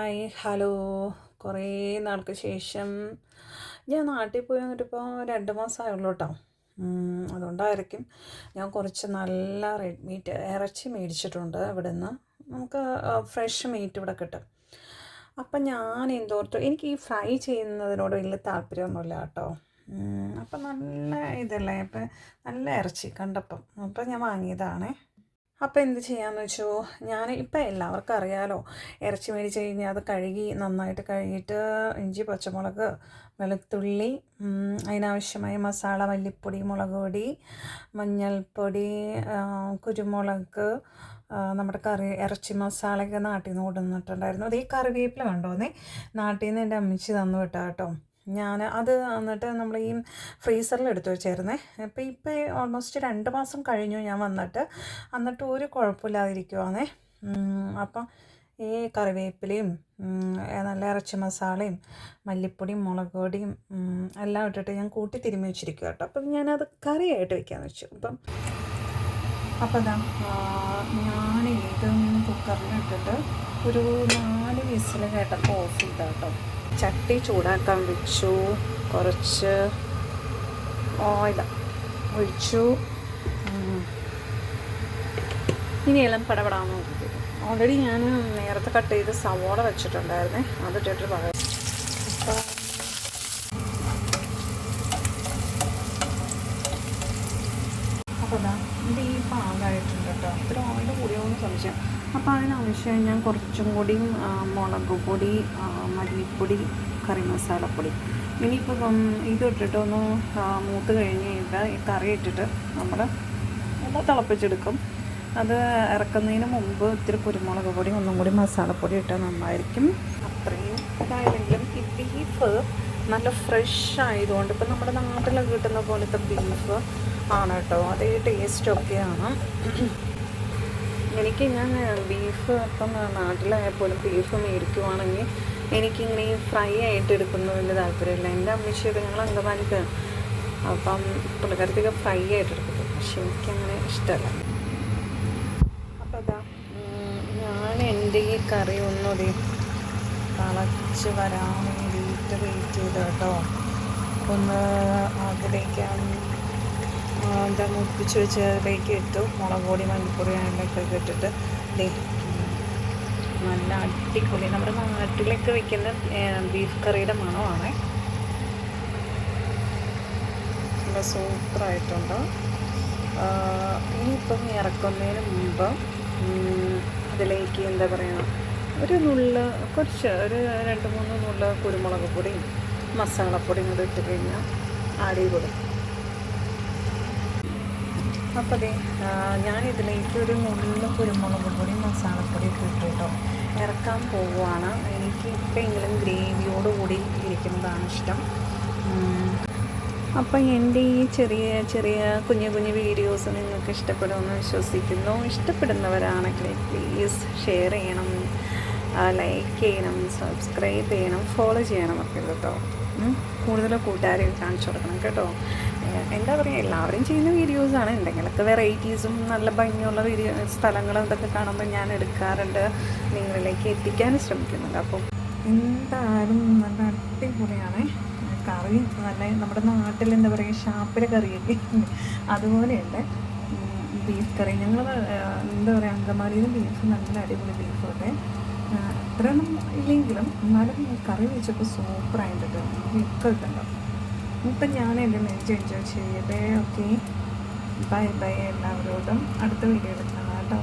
Hi hello. കുറേ നാൾക്ക് ശേഷം ഞാൻ നാട്ടിൽ പോയി വന്നിട്ടിപ്പോൾ രണ്ട് മാസമായുള്ളൂ കേട്ടോ അതുകൊണ്ടായിരിക്കും ഞാൻ കുറച്ച് നല്ല റെഡ് മീറ്റ് ഇറച്ചി മേടിച്ചിട്ടുണ്ട് ഇവിടെ നിന്ന് നമുക്ക് ഫ്രഷ് മീറ്റ് ഇവിടെ കിട്ടും. അപ്പം ഞാൻ എന്തോർത്തു എനിക്ക് ഈ ഫ്രൈ ചെയ്യുന്നതിനോട് വലിയ താല്പര്യമൊന്നുമില്ല കേട്ടോ. അപ്പം നല്ല ഇതല്ലേ അപ്പം നല്ല ഇറച്ചി കണ്ടപ്പം. അപ്പം ഞാൻ വാങ്ങിയതാണേ. അപ്പോൾ എന്ത് ചെയ്യാന്ന് വെച്ചു? ഞാൻ ഇപ്പം എല്ലാവർക്കും അറിയാലോ. ഇറച്ചി മേടിച്ച് കഴിഞ്ഞാൽ അത് കഴുകി നന്നായിട്ട് കഴുകിയിട്ട് ഇഞ്ചി പച്ചമുളക് വെളുത്തുള്ളി അതിനാവശ്യമായ മസാല മല്ലിപ്പൊടി മുളക് പൊടി മഞ്ഞൾപ്പൊടി കുരുമുളക് നമ്മുടെ കറി ഇറച്ചി മസാലയൊക്കെ നാട്ടിൽ നിന്ന് കൊണ്ടുവന്നിട്ടുണ്ടായിരുന്നു. അത് ഈ കറിവേപ്പില കണ്ടോന്നേ? നാട്ടിൽ നിന്ന് എന്റെ അമ്മച്ചി തന്നു വിട്ടാ കേട്ടോ ഞാൻ അത് എന്നിട്ട് നമ്മൾ ഈ ഫ്രീസറിൽ എടുത്തു വെച്ചായിരുന്നേ. അപ്പോൾ ഇപ്പോൾ ഓൾമോസ്റ്റ് രണ്ട് മാസം കഴിഞ്ഞു ഞാൻ വന്നിട്ട്. എന്നിട്ട് ഒരു കുഴപ്പമില്ലാതിരിക്കുവാണേ. അപ്പം ഈ കറിവേപ്പിലയും നല്ല ഇറച്ചി മസാലയും മല്ലിപ്പൊടിയും മുളക് പൊടിയും എല്ലാം ഇട്ടിട്ട് ഞാൻ കൂട്ടി തിരുമ്മി വെച്ചിരിക്കുക കേട്ടോ. അപ്പം ഞാനത് കറിയായിട്ട് വെക്കാമെന്ന് വെച്ചു. അപ്പം അപ്പം ഞാൻ ഇത് കുക്കറിൽ ഇട്ടിട്ട് ഒരു നാല് വിസിൽ കേട്ടപ്പോൾ ഓഫ് ചെയ്ത കേട്ടോ. ചട്ടി ചൂടാക്കാൻ വെച്ചു. കുറച്ച് ഓയിൽ ഒഴിച്ചു. ഇനി എല്ലാം പടപടാന്ന് ഓൾറെഡി ഞാൻ നേരത്തെ കട്ട് ചെയ്ത് സവോള വെച്ചിട്ടുണ്ടായിരുന്നേ. അതിട്ടിട്ട് പകരം ഇപ്പം അപ്പോൾ അതാ ഇത് ഈ പാകമായിട്ടുണ്ട് കേട്ടോ ഇത്ര ഓയിൽ കൂടിയോന്ന് സംശയം. അപ്പോൾ അതിനാവശ്യം ഞാൻ കുറച്ചും കൂടി മുളക് പൊടി മല്ലിപ്പൊടി കറി മസാലപ്പൊടി ഇനിയിപ്പം ഇത് ഒന്ന് മൂത്ത് കഴിഞ്ഞ് കഴിഞ്ഞാൽ ഈ കറി ഇട്ടിട്ട് നമ്മൾ ഒന്ന് തിളപ്പിച്ചെടുക്കും. അത് ഇറക്കുന്നതിന് മുമ്പ് ഇത്തിരി കുരുമുളക് പൊടി ഒന്നും കൂടി മസാലപ്പൊടി ഇട്ടാൽ നന്നായിരിക്കും. അത്രയും ഇതായില്ലെങ്കിലും ഈ ബീഫ് നല്ല ഫ്രഷ് ആയതുകൊണ്ട് ഇപ്പം നമ്മുടെ നാട്ടിലൊക്കെ കിട്ടുന്ന പോലത്തെ ബീഫ് ആണ് കേട്ടോ. അതേ ടേസ്റ്റൊക്കെയാണ് എനിക്ക് ഞാൻ ബീഫ് ഇപ്പം നാട്ടിലായപ്പോലും ബീഫ് മേടിക്കുവാണെങ്കിൽ എനിക്കിങ്ങനെ ഈ ഫ്രൈ ആയിട്ട് എടുക്കുന്നതിൽ താല്പര്യമില്ല. എന്റെ അമ്മച്ചിയൊക്കെ ഞങ്ങൾ അങ്കമാലിക്ക് അപ്പം പുള്ളിക്കാരത്തേക്ക് ഫ്രൈ ആയിട്ട് എടുക്കുന്നത് പക്ഷെ എനിക്കങ്ങനെ ഇഷ്ടമല്ല. അപ്പോൾ അതാ ഞാൻ എന്റെ ഈ കറി ഒന്നുകൂടി തിളച്ച് വരാൻ വേണ്ടിയിട്ട് വെയിറ്റ് ചെയ്ത് കേട്ടോ ഒന്ന് അതിലേക്ക് ആ, എന്താ മുപ്പിച്ച് വെച്ച് അതിലേക്ക് ഇട്ടു മുളക് പൊടി മല്ലിപ്പൊടി അതിലൊക്കെ ഇട്ടിട്ട് ദേ നല്ല അടിപൊളി. നമ്മുടെ നാട്ടിലൊക്കെ വെക്കുന്ന ബീഫ് കറിയുടെ മണമാണ്. നല്ല സൂപ്പറായിട്ടുണ്ട്. ഇനിയിപ്പം ഇറക്കുന്നതിന് മുമ്പ് അതിലേക്ക് എന്താ പറയുക ഒരു നുള്ള കുറച്ച് ഒരു രണ്ട് മൂന്ന് നുള്ള കുരുമുളക് പൊടിയും മസാലപ്പൊടിയും കൂടെ ഇട്ട് കഴിഞ്ഞാൽ അടിപൊളി. അപ്പോൾ അതെ ഞാനിതിലേക്ക് ഒരു നുള്ളിൽ കുരുമുളക് പൊടി മസാലപ്പൊടി ഒക്കെ കേട്ടോ ഇറക്കാൻ പോവുകയാണ് എനിക്ക് ഇപ്പോഴെങ്കിലും ഗ്രേവിയോടുകൂടി ഇരിക്കുന്നതാണ് ഇഷ്ടം. അപ്പം എന്റെ ഈ ചെറിയ ചെറിയ കുഞ്ഞു കുഞ്ഞു വീഡിയോസ് നിങ്ങൾക്ക് ഇഷ്ടപ്പെടുമെന്ന് വിശ്വസിക്കുന്നു ഇഷ്ടപ്പെടുന്നവരാണെങ്കിൽ പ്ലീസ് ഷെയർ ചെയ്യണം ലൈക്ക് ചെയ്യണം സബ്സ്ക്രൈബ് ചെയ്യണം ഫോളോ ചെയ്യണം ഒക്കെ കേട്ടോ. കൂടുതൽ കൂട്ടുകാരെ കാണിച്ചു കൊടുക്കണം കേട്ടോ. എന്താ പറയുക എല്ലാവരും ചെയ്യുന്ന വീഡിയോസാണ് എന്തെങ്കിലുമൊക്കെ വെറൈറ്റീസും നല്ല ഭംഗിയുള്ള വീഡിയോ സ്ഥലങ്ങളും ഇതൊക്കെ കാണുമ്പോൾ ഞാൻ എടുക്കാറുണ്ട്. നിങ്ങളിലേക്ക് എത്തിക്കാനും ശ്രമിക്കുന്നുണ്ട്. അപ്പോൾ എന്തായാലും നല്ല അടിപൊളിയാണ്. കറി നല്ല നമ്മുടെ നാട്ടിൽ എന്താ പറയുക ഷാപ്പിലെ കറിയൊക്കെ അതുപോലെയുണ്ട് ബീഫ് കറി. ഞങ്ങൾ എന്താ പറയുക അങ്കമാലിയിലും ബീഫ് നല്ല അടിപൊളി ബീഫൊക്കെ അത്രയൊന്നും ഇല്ലെങ്കിലും എന്നാലും കറി വെച്ചപ്പോൾ സൂപ്പറായിട്ടുണ്ട്. ഒക്കെ കിട്ടുന്നുണ്ടോ ഇപ്പം ഞാൻ എന്റെ നെഞ്ച് എൻജോയ് ചെയ്യട്ടെ ഓക്കെ? ബൈ ബൈ എല്ലാവരോടും. അടുത്ത വീഡിയോ കാണാം കേട്ടോ.